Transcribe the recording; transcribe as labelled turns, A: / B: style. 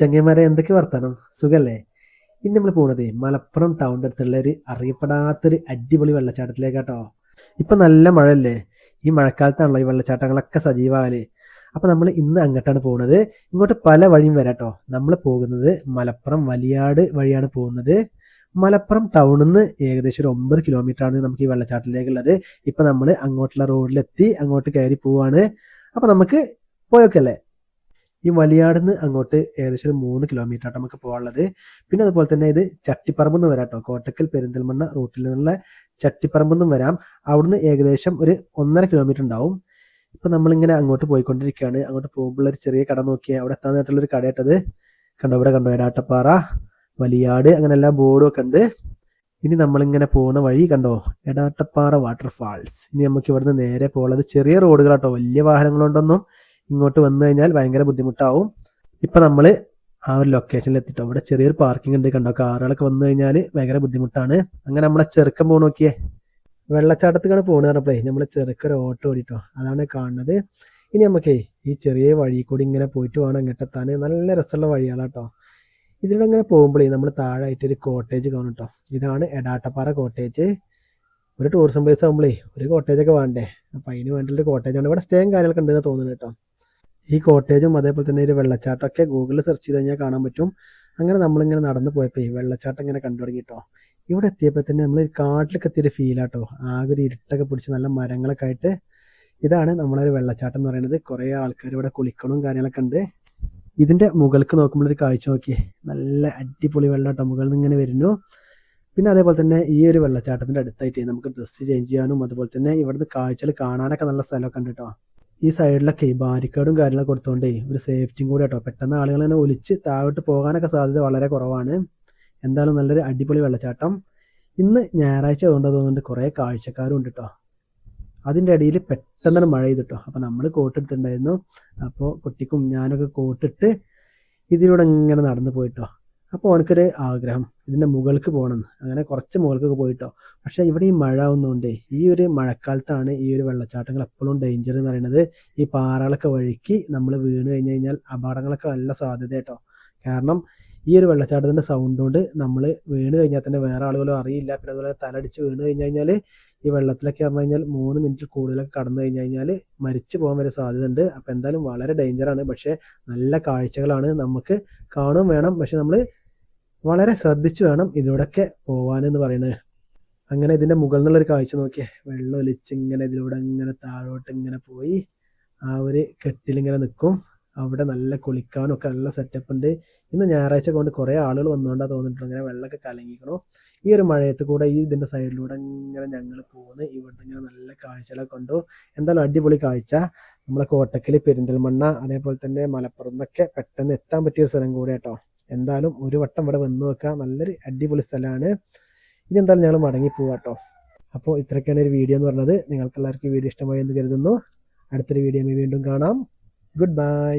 A: ചങ്ങന്മാരെ എന്തൊക്കെ വർത്താനം? സുഖല്ലേ? ഇന്ന് നമ്മൾ പോകുന്നത് മലപ്പുറം ടൗണിന്റെ അടുത്തുള്ള ഒരു അറിയപ്പെടാത്തൊരു അടിപൊളി വെള്ളച്ചാട്ടത്തിലേക്കാട്ടോ. ഇപ്പം നല്ല മഴയല്ലേ? ഈ മഴക്കാലത്താണല്ലോ ഈ വെള്ളച്ചാട്ടങ്ങളൊക്കെ സജീവമാകൽ അപ്പോൾ നമ്മൾ ഇന്ന് അങ്ങോട്ടാണ് പോകുന്നത് ഇങ്ങോട്ട് പല വഴിയും വരാട്ടോ. നമ്മൾ പോകുന്നത് മലപ്പുറം വലിയാട് വഴിയാണ് പോകുന്നത്. മലപ്പുറം ടൗണിൽ നിന്ന് ഏകദേശം ഒരു ഒമ്പത് കിലോമീറ്റർ ആണ് നമുക്ക് ഈ വെള്ളച്ചാട്ടത്തിലേക്കുള്ളത്. ഇപ്പം നമ്മൾ അങ്ങോട്ടുള്ള റോഡിലെത്തി അങ്ങോട്ട് കയറി പോവാണ്. അപ്പോൾ നമുക്ക് പോയൊക്കെയല്ലേ ഈ വലിയാടുന്ന് അങ്ങോട്ട് ഏകദേശം ഒരു മൂന്ന് കിലോമീറ്റർ ആയിട്ട് നമുക്ക് പോകാനുള്ളത്. പിന്നെ അതുപോലെ തന്നെ ഇത് ചട്ടിപ്പറമ്പ് എന്ന് വരാം കേട്ടോ കോട്ടക്കൽ പെരിന്തൽമണ്ണ റൂട്ടിൽ നിന്നുള്ള ചട്ടിപ്പറമ്പ് എന്നും വരാം. അവിടുന്ന് ഏകദേശം ഒരു ഒന്നര കിലോമീറ്റർ ഉണ്ടാവും. ഇപ്പൊ നമ്മളിങ്ങനെ അങ്ങോട്ട് പോയിക്കൊണ്ടിരിക്കുകയാണ്. അങ്ങോട്ട് പോകുമ്പോൾ ഒരു ചെറിയ കട നോക്കിയാൽ അവിടെ എത്താൻ നേരത്തുള്ള ഒരു കടയിട്ടത് കണ്ടോ? ഇവിടെ കണ്ടോ? എടാട്ടപ്പാറ വലിയാട് അങ്ങനെ എല്ലാ ബോർഡും ഒക്കെ ഉണ്ട്. ഇനി നമ്മളിങ്ങനെ പോകുന്ന വഴി കണ്ടോ? എടാട്ടപ്പാറ വാട്ടർഫാൾസ് ഇനി നമുക്ക് ഇവിടുന്ന് നേരെ പോകുന്നത് ചെറിയ റോഡുകളാട്ടോ വലിയ വാഹനങ്ങളുണ്ടൊന്നും ഇങ്ങോട്ട് വന്നു കഴിഞ്ഞാൽ ഭയങ്കര ബുദ്ധിമുട്ടാവും. ഇപ്പൊ നമ്മൾ ആ ഒരു ലൊക്കേഷനിൽ എത്തിട്ടോ? ഇവിടെ ചെറിയൊരു പാർക്കിംഗ് ഉണ്ട് കണ്ടോ? കാറുകളൊക്കെ വന്നു കഴിഞ്ഞാൽ ഭയങ്കര ബുദ്ധിമുട്ടാണ്. അങ്ങനെ നമ്മളെ ചെറുക്കം പോകണം നോക്കിയേ. വെള്ളച്ചാട്ടത്തിക്കാണ് പോകണ പറഞ്ഞപ്പോഴേ നമ്മളെ ചെറുക്കൊരു ഓട്ടോ ഓടിട്ടോ? അതാണ് കാണുന്നത്. ഇനി നമുക്കേ ഈ ചെറിയ വഴി കൂടി ഇങ്ങനെ പോയിട്ട് വേണം ഇങ്ങോട്ടെത്താൻ നല്ല രസമുള്ള വഴികളാട്ടോ. ഇതിലൂടെ ഇങ്ങനെ പോകുമ്പോഴേ നമ്മൾ താഴായിട്ട് ഒരു കോട്ടേജ് കാണും കേട്ടോ ഇതാണ് എടാട്ടപ്പാറ കോട്ടേജ് ഒരു ടൂറിസം പ്ലേസ് ആകുമ്പോഴേ ഒരു കോട്ടേജ് ഒക്കെ വേണ്ടേ? അപ്പം അതിന് കോട്ടേജ് ആണ്. ഇവിടെ സ്റ്റേയും കാര്യങ്ങളൊക്കെ ഉണ്ടെന്ന് തോന്നുന്നു കേട്ടോ ഈ കോട്ടേജും അതേപോലെ തന്നെ ഒരു വെള്ളച്ചാട്ടമൊക്കെ ഗൂഗിളിൽ സെർച്ച് ചെയ്ത് കഴിഞ്ഞാൽ കാണാൻ പറ്റും. അങ്ങനെ നമ്മളിങ്ങനെ നടന്നു പോയപ്പോൾ ഈ വെള്ളച്ചാട്ടം ഇങ്ങനെ കണ്ടു തുടങ്ങിട്ടോ ഇവിടെ എത്തിയപ്പോൾ തന്നെ നമ്മൾ കാട്ടിലൊക്കെ എത്തിയൊരു ഫീലാട്ടോ ആകെ ഒരു ഇരുട്ടൊക്കെ പിടിച്ച് നല്ല മരങ്ങളൊക്കെ ആയിട്ട് ഇതാണ് നമ്മളൊരു വെള്ളച്ചാട്ടം എന്ന് പറയുന്നത്. കുറേ ആൾക്കാർ ഇവിടെ കുളിക്കണവും കാര്യങ്ങളൊക്കെ ഉണ്ട്. ഇതിന്റെ മുകൾക്ക് നോക്കുമ്പോൾ ഒരു കാഴ്ച നോക്കി നല്ല അടിപൊളി വെള്ളാട്ടോ മുകളിൽ നിന്ന് ഇങ്ങനെ വരുന്നു. പിന്നെ അതേപോലെ തന്നെ ഈ ഒരു വെള്ളച്ചാട്ടത്തിന്റെ അടുത്തായിട്ട് നമുക്ക് ഡ്രസ്സ് ചേഞ്ച് ചെയ്യാനും അതുപോലെ തന്നെ ഇവിടുന്ന് കാഴ്ചകൾ കാണാനൊക്കെ നല്ല സ്ഥലമൊക്കെ ഉണ്ട് കേട്ടോ ഈ സൈഡിലൊക്കെ ബാരിക്കേഡും കാര്യങ്ങളൊക്കെ കൊടുത്തോണ്ടേ ഒരു സേഫ്റ്റിയും കൂടെ കേട്ടോ പെട്ടെന്ന് ആളുകൾ തന്നെ ഒലിച്ച് താഴോട്ട് പോകാനൊക്കെ സാധ്യത വളരെ കുറവാണ്. എന്തായാലും നല്ലൊരു അടിപൊളി വെള്ളച്ചാട്ടം. ഇന്ന് ഞായറാഴ്ച തോന്നുന്നത് തോന്നുന്നുണ്ട് കുറേ കാഴ്ചക്കാരും ഉണ്ട് കേട്ടോ അതിന്റെ ഇടയിൽ പെട്ടെന്ന് മഴ ചെയ്തിട്ടോ അപ്പോൾ നമ്മൾ കോട്ടെടുത്തിട്ടുണ്ടായിരുന്നു അപ്പോൾ കുട്ടിക്കും ഞാനൊക്കെ കോട്ടിട്ട് ഇതിലൂടെ ഇങ്ങനെ നടന്നു പോയിട്ടോ. അപ്പോൾ അവനക്കൊരു ആഗ്രഹം ഇതിന്റെ മുകൾക്ക് പോകണം അങ്ങനെ കുറച്ച് മുകൾക്കൊക്കെ പോയിട്ടോ. പക്ഷേ ഇവിടെ ഈ മഴ ആവുന്നതുകൊണ്ടേ ഈ ഒരു മഴക്കാലത്താണ് ഈ ഒരു വെള്ളച്ചാട്ടങ്ങൾ എപ്പോഴും ഡേഞ്ചർ എന്ന് പറയുന്നത്. ഈ പാറകളൊക്കെ വഴുക്കി നമ്മൾ വീണ് കഴിഞ്ഞ് കഴിഞ്ഞാൽ അപകടങ്ങളൊക്കെ നല്ല സാധ്യത കേട്ടോ കാരണം ഈ ഒരു വെള്ളച്ചാട്ടത്തിന്റെ സൗണ്ട് കൊണ്ട് നമ്മൾ വീണ് കഴിഞ്ഞാൽ തന്നെ വേറെ ആളുകളും അറിയില്ല. പിന്നെ അതുപോലെ തലടിച്ച് വീണ് കഴിഞ്ഞ് കഴിഞ്ഞാൽ ഈ വെള്ളത്തിലൊക്കെ പറഞ്ഞു കഴിഞ്ഞാൽ മൂന്ന് മിനിറ്റ് കൂടുതലൊക്കെ കടന്നു കഴിഞ്ഞു കഴിഞ്ഞാൽ മരിച്ചു പോകാൻ വരെ സാധ്യത ഉണ്ട് അപ്പോൾ എന്തായാലും വളരെ ഡേഞ്ചറാണ് പക്ഷേ നല്ല കാഴ്ചകളാണ് നമുക്ക് കാണും വേണം. പക്ഷെ നമ്മൾ വളരെ ശ്രദ്ധിച്ചു വേണം ഇതിലൂടെയൊക്കെ പോവാനെന്ന് പറയുന്നത്. അങ്ങനെ ഇതിന്റെ മുകളിൽ നിന്നുള്ളൊരു കാഴ്ച നോക്കിയേ. വെള്ളം ഒലിച്ച് ഇങ്ങനെ ഇതിലൂടെ ഇങ്ങനെ താഴോട്ട് ഇങ്ങനെ പോയി. ആ ഒരു കെട്ടിലിങ്ങനെ നിൽക്കും. അവിടെ നല്ല കുളിക്കാനും ഒക്കെ നല്ല സെറ്റപ്പ് ഉണ്ട്. ഇന്ന് ഞായറാഴ്ച കൊണ്ട് കുറേ ആളുകൾ വന്നുകൊണ്ടാണ് തോന്നിയിട്ടുണ്ട് ഇങ്ങനെ വെള്ളമൊക്കെ കലങ്ങിക്കണു. ഈ ഒരു മഴയത്ത് കൂടെ ഈ ഇതിന്റെ സൈഡിലൂടെ ഇങ്ങനെ ഞങ്ങൾ പോകുന്നു ഇവിടുന്ന് ഇങ്ങനെ നല്ല കാഴ്ചകളൊക്കെ കണ്ടു. എന്തായാലും അടിപൊളി കാഴ്ച. നമ്മളെ കോട്ടക്കൽ പെരിന്തൽമണ്ണ അതേപോലെ തന്നെ മലപ്പുറം എന്നൊക്കെ പെട്ടെന്ന് എത്താൻ പറ്റിയ ഒരു സ്ഥലം കൂടെ കേട്ടോ എന്തായാലും ഒരു വട്ടം ഇവിടെ വന്നു നോക്കുക നല്ലൊരു അടിപൊളി സ്ഥലമാണ്. ഇനി എന്തായാലും ഞങ്ങൾ മടങ്ങി പോവാട്ടോ അപ്പോൾ ഇത്രയൊക്കെയാണ് ഒരു വീഡിയോ എന്ന് പറഞ്ഞത്. നിങ്ങൾക്ക് എല്ലാവർക്കും വീഡിയോ ഇഷ്ടമായി എന്ന് കരുതുന്നു. അടുത്തൊരു വീഡിയോ വീണ്ടും കാണാം. Good bye